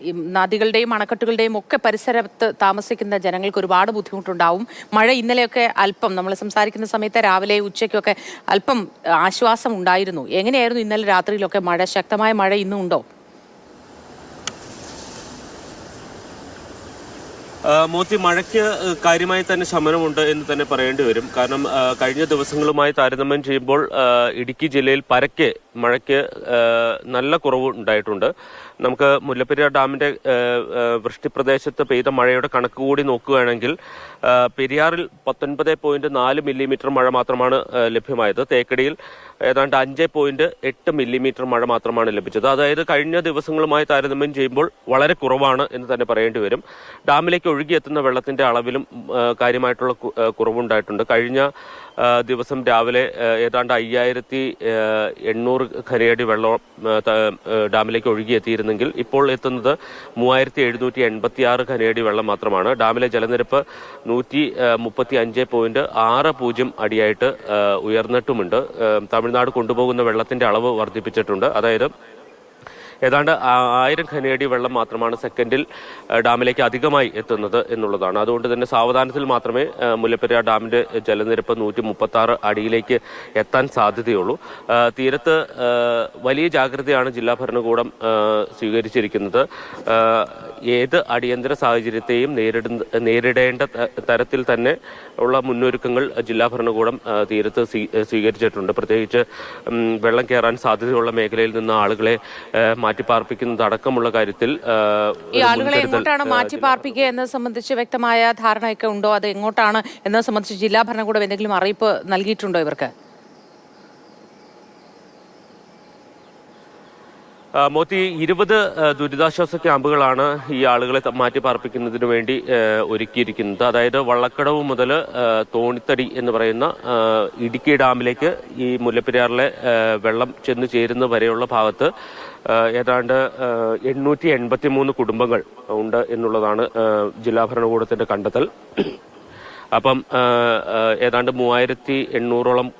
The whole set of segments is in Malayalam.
ഈ നദികളുടെയും അണക്കെട്ടുകളുടെയും ഒക്കെ പരിസരത്ത് താമസിക്കുന്ന ജനങ്ങൾക്ക് ഒരുപാട് ബുദ്ധിമുട്ടുണ്ടാവും. മഴ ഇന്നലെയൊക്കെ അല്പം നമ്മൾ സംസാരിക്കുന്ന സമയത്ത് രാവിലെ ഉച്ചയ്ക്കൊക്കെ അല്പം ആശ്വാസം ഉണ്ടായിരുന്നു എങ്ങനെയായിരുന്നു ഇന്നലെ രാത്രിയിലൊക്കെ മഴ? ശക്തമായ മഴ ഇന്നും ഉണ്ടോ മോത്തി മഴയ്ക്ക് കാര്യമായി തന്നെ ശമനമുണ്ട് എന്ന് തന്നെ പറയേണ്ടി വരും. കാരണം കഴിഞ്ഞ ദിവസങ്ങളുമായി താരതമ്യം ചെയ്യുമ്പോൾ ഇടുക്കി ജില്ലയിൽ പരക്കെ മഴയ്ക്ക് നല്ല കുറവ് ഉണ്ടായിട്ടുണ്ട്. നമുക്ക് മുല്ലപ്പെരിയാർ ഡാമിന്റെ വൃഷ്ടിപ്രദേശത്ത് പെയ്ത മഴയുടെ കണക്ക് കൂടി നോക്കുകയാണെങ്കിൽ പെരിയാറിൽ പത്തൊൻപത് പോയിന്റ് നാല് മില്ലിമീറ്റർ മഴ മാത്രമാണ് ലഭ്യമായത്. തേക്കടിയിൽ ഏതാണ്ട് അഞ്ച് പോയിന്റ് എട്ട് മില്ലിമീറ്റർ മഴ മാത്രമാണ് ലഭിച്ചത്. അതായത് കഴിഞ്ഞ ദിവസങ്ങളുമായി താരതമ്യം ചെയ്യുമ്പോൾ വളരെ കുറവാണ് എന്ന് തന്നെ പറയേണ്ടി വരും. ഡാമിലേക്ക് ഒഴുകിയെത്തുന്ന വെള്ളത്തിന്റെ അളവിലും കാര്യമായിട്ടുള്ള കുറവുണ്ടായിട്ടുണ്ട്. കഴിഞ്ഞ ദിവസം രാവിലെ ഏതാണ്ട് അയ്യായിരത്തി എണ്ണൂറ് ഖരയടി വെള്ളം ഡാമിലേക്ക് ഒഴുകിയെത്തിയിരുന്നെങ്കിൽ ഇപ്പോൾ എത്തുന്നത് മൂവായിരത്തി എഴുന്നൂറ്റി എൺപത്തി ആറ് ഖനയടി വെള്ളം മാത്രമാണ്. ഡാമിലെ ജലനിരപ്പ് നൂറ്റി മുപ്പത്തി അഞ്ച് പോയിന്റ് ആറ് പൂജ്യം അടിയായിട്ട് ഉയർന്നിട്ടുമുണ്ട്. തമിഴ്നാട് കൊണ്ടുപോകുന്ന വെള്ളത്തിന്റെ അളവ് വർദ്ധിപ്പിച്ചിട്ടുണ്ട്. അതായത് ഏതാണ്ട് ആയിരം ഖനയടി വെള്ളം മാത്രമാണ് സെക്കൻഡിൽ ഡാമിലേക്ക് അധികമായി എത്തുന്നത് എന്നുള്ളതാണ്. അതുകൊണ്ട് തന്നെ സാവധാനത്തിൽ മാത്രമേ മുല്ലപ്പെരിയാർ ഡാമിന്റെ ജലനിരപ്പ് നൂറ്റി മുപ്പത്തി ആറ് അടിയിലേക്ക് എത്താൻ സാധ്യതയുള്ളൂ. തീരത്ത് വലിയ ജാഗ്രതയാണ് ജില്ലാ ഭരണകൂടം സ്വീകരിച്ചിരിക്കുന്നത്. ഏത് അടിയന്തര സാഹചര്യത്തെയും നേരിടുന്ന നേരിടേണ്ട തരത്തിൽ തന്നെ ഉള്ള മുന്നൊരുക്കങ്ങൾ ജില്ലാ ഭരണകൂടം തീരത്ത് സ്വീകരിച്ചിട്ടുണ്ട്. പ്രത്യേകിച്ച് വെള്ളം കയറാൻ സാധ്യതയുള്ള മേഖലയിൽ നിന്ന് ആളുകളെ മാറ്റി മാറ്റിപ്പാർപ്പിക്കുന്നത് അടക്കമുള്ള കാര്യത്തിൽ ഈ ആളുകളെ എങ്ങോട്ടാണ് മാറ്റിപ്പാർപ്പിക്കുക മാറ്റി പാർപ്പിക്കുക എന്നത് സംബന്ധിച്ച് വ്യക്തമായ ധാരണയൊക്കെ ഉണ്ടോ? അത് എങ്ങോട്ടാണ് എന്നത് സംബന്ധിച്ച് ജില്ലാ ഭരണകൂടം എന്തെങ്കിലും അറിയിപ്പ് നൽകിയിട്ടുണ്ടോ ഇവർക്ക്? മോത്തി ഇരുപത് ദുരിതാശ്വാസ ക്യാമ്പുകളാണ് ഈ ആളുകളെ മാറ്റി പാർപ്പിക്കുന്നതിന് വേണ്ടി ഒരുക്കിയിരിക്കുന്നത്. അതായത് വള്ളക്കടവ് മുതൽ തോണിത്തടി എന്ന് പറയുന്ന ഇടുക്കി ഡാമിലേക്ക് ഈ മുല്ലപ്പെരിയാറിലെ വെള്ളം ചെന്ന് ചേരുന്ന വരെയുള്ള ഭാഗത്ത് ഏതാണ്ട് എണ്ണൂറ്റി കുടുംബങ്ങൾ ഉണ്ട് എന്നുള്ളതാണ് ജില്ലാ ഭരണകൂടത്തിന്റെ കണ്ടെത്തൽ. അപ്പം ഏതാണ്ട് മൂവായിരത്തി എണ്ണൂറോളം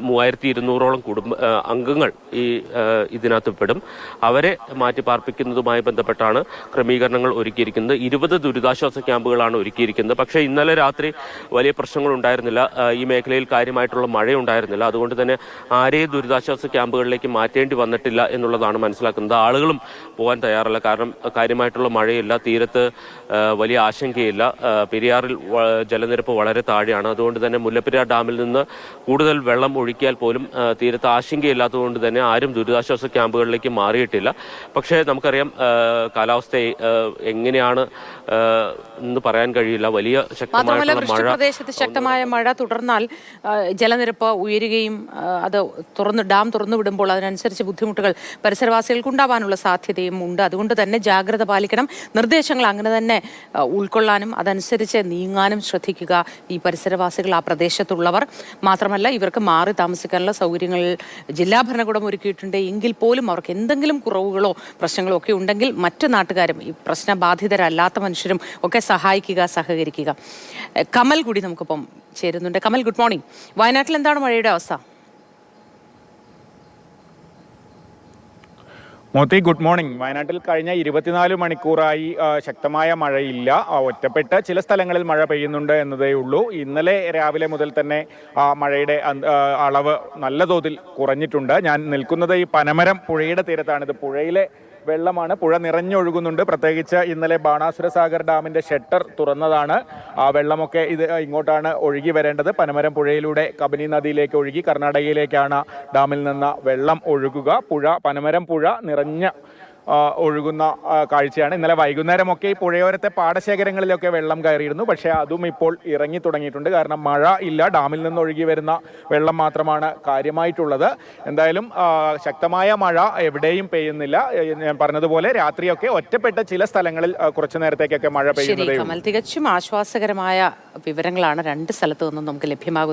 മൂവായിരത്തി ഇരുന്നൂറോളം കുടുംബ അംഗങ്ങൾ ഈ ഇതിനകത്ത് പെടും. അവരെ മാറ്റി പാർപ്പിക്കുന്നതുമായി ബന്ധപ്പെട്ടാണ് ക്രമീകരണങ്ങൾ ഒരുക്കിയിരിക്കുന്നത്. ഇരുപത് ദുരിതാശ്വാസ ക്യാമ്പുകളാണ് ഒരുക്കിയിരിക്കുന്നത്. പക്ഷേ ഇന്നലെ രാത്രി വലിയ പ്രശ്നങ്ങൾ ഉണ്ടായിരുന്നില്ല. ഈ മേഖലയിൽ കാര്യമായിട്ടുള്ള മഴ ഉണ്ടായിരുന്നില്ല അതുകൊണ്ട് തന്നെ ആരെയും ദുരിതാശ്വാസ ക്യാമ്പുകളിലേക്ക് മാറ്റേണ്ടി വന്നിട്ടില്ല എന്നുള്ളതാണ് മനസ്സിലാക്കുന്നത്. ആളുകളും പോകാൻ തയ്യാറല്ല. കാരണം കാര്യമായിട്ടുള്ള മഴയില്ല തീരത്ത് വലിയ ആശങ്കയില്ല. പെരിയാറിൽ വ- വളരെ താഴെയാണ്. അതുകൊണ്ട് തന്നെ മുല്ലപ്പെരിയാർ ഡാമിൽ നിന്ന് കൂടുതൽ വെള്ളം ഒഴുക്കിയാൽ പോലും തീരത്ത് ആശങ്കയില്ലാത്തതുകൊണ്ട് തന്നെ ആരും ദുരിതാശ്വാസ ക്യാമ്പുകളിലേക്ക് മാറിയിട്ടില്ല. പക്ഷേ നമുക്കറിയാം കാലാവസ്ഥ എങ്ങനെയാണ് എന്ന് പറയാൻ കഴിയില്ല. വലിയ ശക്തമായ മഴ വൃഷ്ടിപ്രദേശത്ത് ശക്തമായ മഴ തുടർന്നാൽ ജലനിരപ്പ് ഉയരുകയും അത് തുറന്ന് ഡാം തുറന്നു വിടുമ്പോൾ അതിനനുസരിച്ച് ബുദ്ധിമുട്ടുകൾ പരിസരവാസികൾക്ക് ഉണ്ടാവാനുള്ള സാധ്യതയും ഉണ്ട്. അതുകൊണ്ട് തന്നെ ജാഗ്രത പാലിക്കണം. നിർദ്ദേശങ്ങൾ അങ്ങനെ തന്നെ ഉൾക്കൊള്ളാനും അതനുസരിച്ച് നീങ്ങാനും ശ്രദ്ധിക്കുക. ഈ പരിസരവാസികൾ ആ പ്രദേശത്തുള്ളവർ. മാത്രമല്ല ഇവർക്ക് മാറി താമസിക്കാനുള്ള സൗകര്യങ്ങൾ ജില്ലാ ഭരണകൂടം ഒരുക്കിയിട്ടുണ്ട്. എങ്കിൽ പോലും അവർക്ക് എന്തെങ്കിലും കുറവുകളോ പ്രശ്നങ്ങളോ ഒക്കെ ഉണ്ടെങ്കിൽ മറ്റു നാട്ടുകാരും ഈ പ്രശ്നബാധിതരല്ലാത്ത മനുഷ്യരും ഒക്കെ സഹായിക്കുക സഹകരിക്കുക. കമൽ കൂടി നമുക്കിപ്പം ചേരുന്നുണ്ട്. കമൽ ഗുഡ് മോർണിംഗ് വയനാട്ടിൽ എന്താണ് മഴയുടെ അവസ്ഥ? Mothi good morning. വയനാട്ടിൽ കഴിഞ്ഞ ഇരുപത്തിനാല് മണിക്കൂറായി ശക്തമായ മഴയില്ല. ഒറ്റപ്പെട്ട ചില സ്ഥലങ്ങളിൽ മഴ പെയ്യുന്നുണ്ട് എന്നതേ ഉള്ളൂ. ഇന്നലെ രാവിലെ മുതൽ തന്നെ മഴയുടെ അളവ് നല്ല തോതിൽ കുറഞ്ഞിട്ടുണ്ട്. ഞാൻ നിൽക്കുന്നത് ഈ പനമരം പുഴയുടെ തീരത്താണ് ഇത് പുഴയിലെ വെള്ളമാണ് പുഴ നിറഞ്ഞൊഴുകുന്നുണ്ട്. പ്രത്യേകിച്ച് ഇന്നലെ ബാണാസുര സാഗർ ഡാമിന്റെ ഷട്ടർ തുറന്നതാണ്. ആ വെള്ളമൊക്കെ ഇത് ഇങ്ങോട്ടാണ് ഒഴുകി വരേണ്ടത്. പനമരം പുഴയിലൂടെ കബനി നദിയിലേക്ക് ഒഴുകി കർണാടകയിലേക്കാണ് ഡാമിൽ നിന്ന് വെള്ളം ഒഴുകുക. പുഴ പനമരം പുഴ നിറഞ്ഞ ഒഴുകുന്ന കാഴ്ചയാണ്. ഇന്നലെ വൈകുന്നേരമൊക്കെ ഈ പുഴയോരത്തെ പാടശേഖരങ്ങളിലൊക്കെ വെള്ളം കയറിയിരുന്നു. പക്ഷേ അതും ഇപ്പോൾ ഇറങ്ങി തുടങ്ങിയിട്ടുണ്ട്. കാരണം മഴ ഇല്ല. ഡാമിൽ നിന്ന് ഒഴുകി വരുന്ന വെള്ളം മാത്രമാണ് കാര്യമായിട്ടുള്ളത്. എന്തായാലും ശക്തമായ മഴ എവിടെയും പെയ്യുന്നില്ല. ഞാൻ പറഞ്ഞതുപോലെ രാത്രിയൊക്കെ ഒറ്റപ്പെട്ട ചില സ്ഥലങ്ങളിൽ കുറച്ചു നേരത്തേക്കൊക്കെ മഴ പെയ്യുന്നതേ തികച്ചും ആശ്വാസകരമായ വിവരങ്ങളാണ് രണ്ട് സ്ഥലത്തു നിന്നും നമുക്ക് ലഭ്യമാകുന്നത്.